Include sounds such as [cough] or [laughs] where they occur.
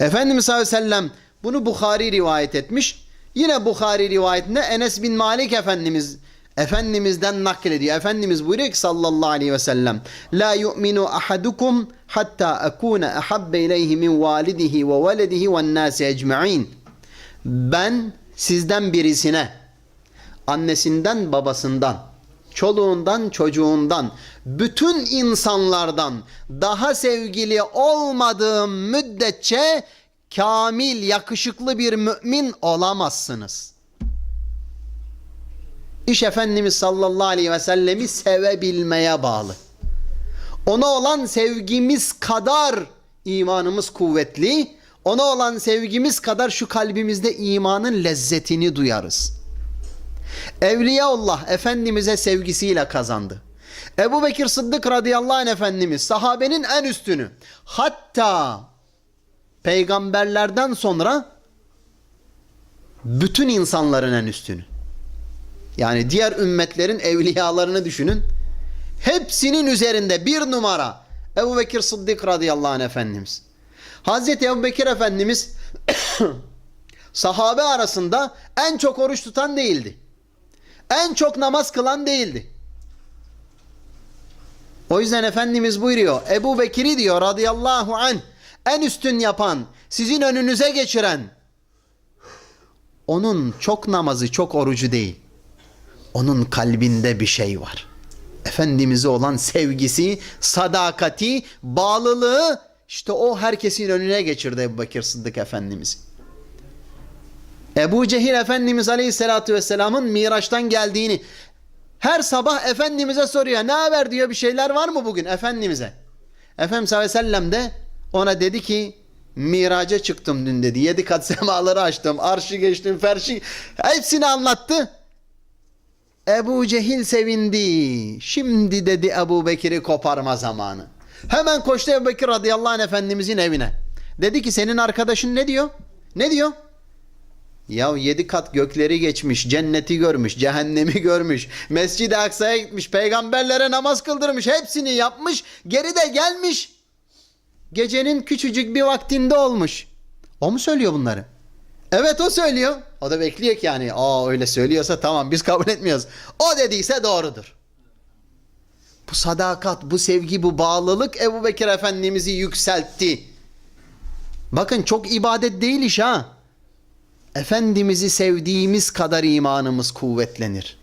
Efendimiz sallallahu aleyhi ve sellem bunu Bukhari rivayet etmiş. Yine Bukhari rivayetinde Enes bin Malik Efendimiz Efendimiz'den naklediyor. Efendimiz buyuruyor ki sallallahu aleyhi ve sellem La yu'minu ahadukum hatta akuna ahabbe ileyhi min validihi ve veledihi ve nasi ecma'in. Ben sizden birisine annesinden babasından çoluğundan çocuğundan bütün insanlardan daha sevgili olmadığım müddetçe kamil yakışıklı bir mümin olamazsınız. İş Efendimiz sallallahu aleyhi ve sellemi sevebilmeye bağlı. Ona olan sevgimiz kadar imanımız kuvvetli, ona olan sevgimiz kadar şu kalbimizde imanın lezzetini duyarız. Evliyaullah Efendimiz'e sevgisiyle kazandı. Ebu Bekir Sıddık radıyallahu anh Efendimiz sahabenin en üstünü. Hatta peygamberlerden sonra bütün insanların en üstünü. Yani diğer ümmetlerin evliyalarını düşünün. Hepsinin üzerinde bir numara Ebu Bekir Sıddık radıyallahu anh Efendimiz. Hazreti Ebu Bekir Efendimiz [coughs] sahabe arasında en çok oruç tutan değildi. En çok namaz kılan değildi. O yüzden Efendimiz buyuruyor. Ebu Bekir'i diyor radıyallahu anh en üstün yapan, sizin önünüze geçiren onun çok namazı, çok orucu değil. Onun kalbinde bir şey var. Efendimiz'e olan sevgisi, sadakati, bağlılığı işte o herkesin önüne geçirdi Ebu Bekir Sıddık Efendimiz. Ebu Cehil Efendimiz Aleyhisselatü Vesselam'ın Miraç'tan geldiğini her sabah Efendimiz'e soruyor. Ne haber diyor bir şeyler var mı bugün Efendimiz'e? Efendimiz sallallahu aleyhi ve sellem de ona dedi ki Miraca çıktım dün dedi. Yedi kat [laughs] semaları açtım. Arşı geçtim. Ferşi hepsini anlattı. Ebu Cehil sevindi. Şimdi dedi Ebu Bekir'i koparma zamanı. Hemen koştu Ebu Bekir radıyallahu anh Efendimizin evine. Dedi ki senin arkadaşın ne diyor? Ne diyor? Ya yedi kat gökleri geçmiş, cenneti görmüş, cehennemi görmüş, Mescid-i Aksa'ya gitmiş, peygamberlere namaz kıldırmış, hepsini yapmış, geri de gelmiş. Gecenin küçücük bir vaktinde olmuş. O mu söylüyor bunları? Evet o söylüyor. O da bekliyor ki yani aa öyle söylüyorsa tamam biz kabul etmiyoruz. O dediyse doğrudur. Bu sadakat, bu sevgi, bu bağlılık Ebu Bekir Efendimiz'i yükseltti. Bakın çok ibadet değil iş ha. Efendimiz'i sevdiğimiz kadar imanımız kuvvetlenir.